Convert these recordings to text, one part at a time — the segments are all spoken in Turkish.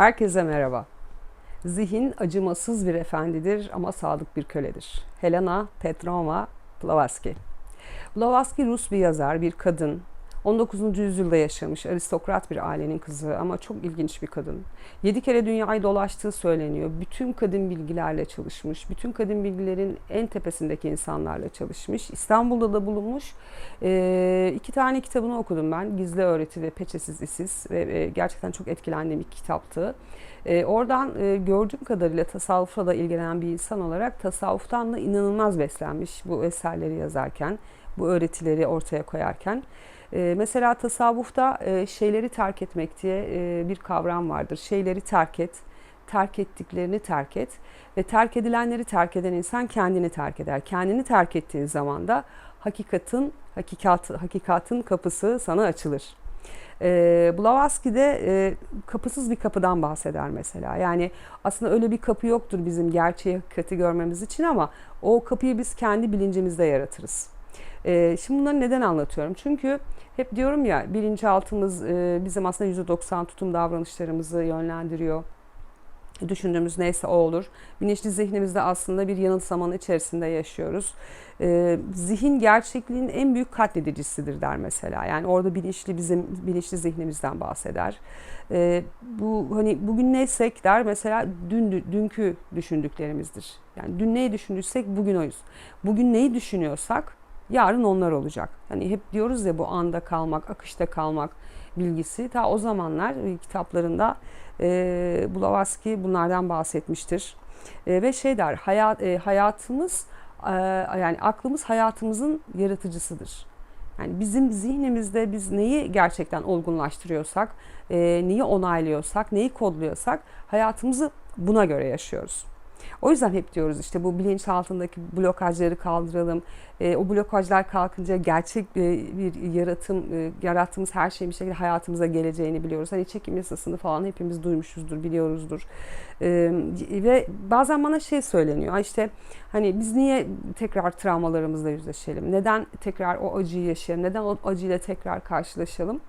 Herkese merhaba. Zihin acımasız bir efendidir ama sadık bir köledir. Helena Petrovna Blavatsky. Blavatsky Rus bir yazar, bir kadın. 19. yüzyılda yaşamış aristokrat bir ailenin kızı ama çok ilginç bir kadın. 7 kere dünyayı dolaştığı söyleniyor. Bütün kadın bilgilerle çalışmış. Bütün kadın bilgilerin en tepesindeki insanlarla çalışmış. İstanbul'da da bulunmuş. Ee, iki tane kitabını okudum ben. Gizli Öğreti ve Peçesiz İsiz. E, gerçekten çok etkilendiğim bir kitaptı. E, oradan e, gördüğüm kadarıyla tasavvufla da ilgilenen bir insan olarak tasavvuftan da inanılmaz beslenmiş bu eserleri yazarken, bu öğretileri ortaya koyarken. E, mesela tasavvufta e, şeyleri terk etmek diye e, bir kavram vardır. Şeyleri terk et, terk ettiklerini terk et ve terk edilenleri terk eden insan kendini terk eder. Kendini terk ettiğin zaman da hakikatin hakikat hakikatın kapısı sana açılır. E, Blavatsky'de e, kapısız bir kapıdan bahseder mesela. Yani aslında öyle bir kapı yoktur bizim gerçeği hakikati görmemiz için ama o kapıyı biz kendi bilincimizde yaratırız. E, şimdi bunları neden anlatıyorum? Çünkü hep diyorum ya bilinçaltımız e, bizim aslında %90 tutum davranışlarımızı yönlendiriyor düşündüğümüz neyse o olur. Bilinçli zihnimizde aslında bir yanılsamanın içerisinde yaşıyoruz. Ee, zihin gerçekliğin en büyük katledicisidir der mesela. Yani orada bilinçli bizim bilinçli zihnimizden bahseder. Ee, bu hani bugün neysek der mesela dün dünkü düşündüklerimizdir. Yani dün neyi düşündüysek bugün oyuz. Bugün neyi düşünüyorsak yarın onlar olacak. Hani hep diyoruz ya bu anda kalmak, akışta kalmak bilgisi. Ta o zamanlar kitaplarında e, Blavatsky bunlardan bahsetmiştir. E, ve şey der, hayat, e, hayatımız e, yani aklımız hayatımızın yaratıcısıdır. Yani bizim zihnimizde biz neyi gerçekten olgunlaştırıyorsak, e, neyi onaylıyorsak, neyi kodluyorsak hayatımızı buna göre yaşıyoruz. O yüzden hep diyoruz işte bu bilinç altındaki blokajları kaldıralım. E, o blokajlar kalkınca gerçek e, bir yaratım, e, yarattığımız her şeyin bir şekilde hayatımıza geleceğini biliyoruz. Hani çekim yasasını falan hepimiz duymuşuzdur, biliyoruzdur. E, ve bazen bana şey söyleniyor. işte hani biz niye tekrar travmalarımızla yüzleşelim? Neden tekrar o acıyı yaşayalım? Neden o acıyla tekrar karşılaşalım?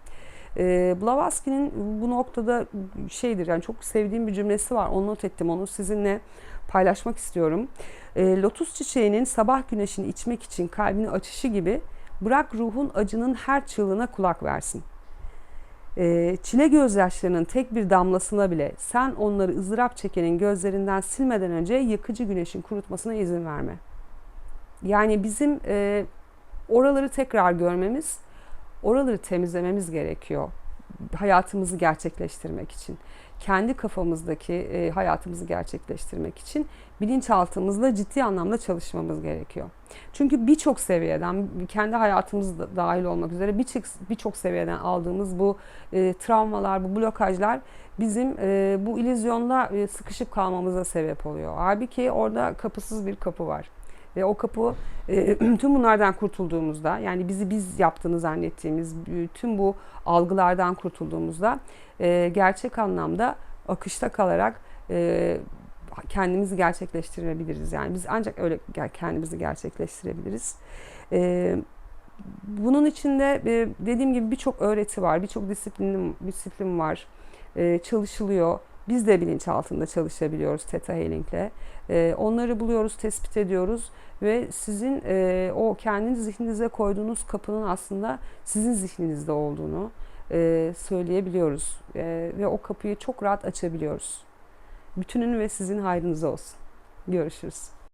E, Blavatsky'nin bu noktada şeydir yani çok sevdiğim bir cümlesi var. Onu not ettim. Onu sizinle paylaşmak istiyorum. E, lotus çiçeğinin sabah güneşini içmek için kalbini açışı gibi bırak ruhun acının her çığlığına kulak versin. E, çile gözyaşlarının tek bir damlasına bile sen onları ızdırap çekenin gözlerinden silmeden önce yakıcı güneşin kurutmasına izin verme. Yani bizim e, oraları tekrar görmemiz, oraları temizlememiz gerekiyor hayatımızı gerçekleştirmek için kendi kafamızdaki e, hayatımızı gerçekleştirmek için bilinçaltımızla ciddi anlamda çalışmamız gerekiyor. Çünkü birçok seviyeden kendi hayatımız da dahil olmak üzere birçok birçok seviyeden aldığımız bu e, travmalar, bu blokajlar bizim e, bu illüzyonda e, sıkışıp kalmamıza sebep oluyor. Halbuki orada kapısız bir kapı var. Ve o kapı e, tüm bunlardan kurtulduğumuzda yani bizi biz yaptığını zannettiğimiz tüm bu algılardan kurtulduğumuzda e, gerçek anlamda akışta kalarak e, kendimizi gerçekleştirebiliriz. Yani biz ancak öyle kendimizi gerçekleştirebiliriz. bunun içinde dediğim gibi birçok öğreti var, birçok disiplin, disiplin var, çalışılıyor. Biz de bilinç altında çalışabiliyoruz Theta Healing'le. E, onları buluyoruz, tespit ediyoruz ve sizin e, o kendiniz zihninize koyduğunuz kapının aslında sizin zihninizde olduğunu e, söyleyebiliyoruz. E, ve o kapıyı çok rahat açabiliyoruz. Bütünün ve sizin hayrınıza olsun. Görüşürüz.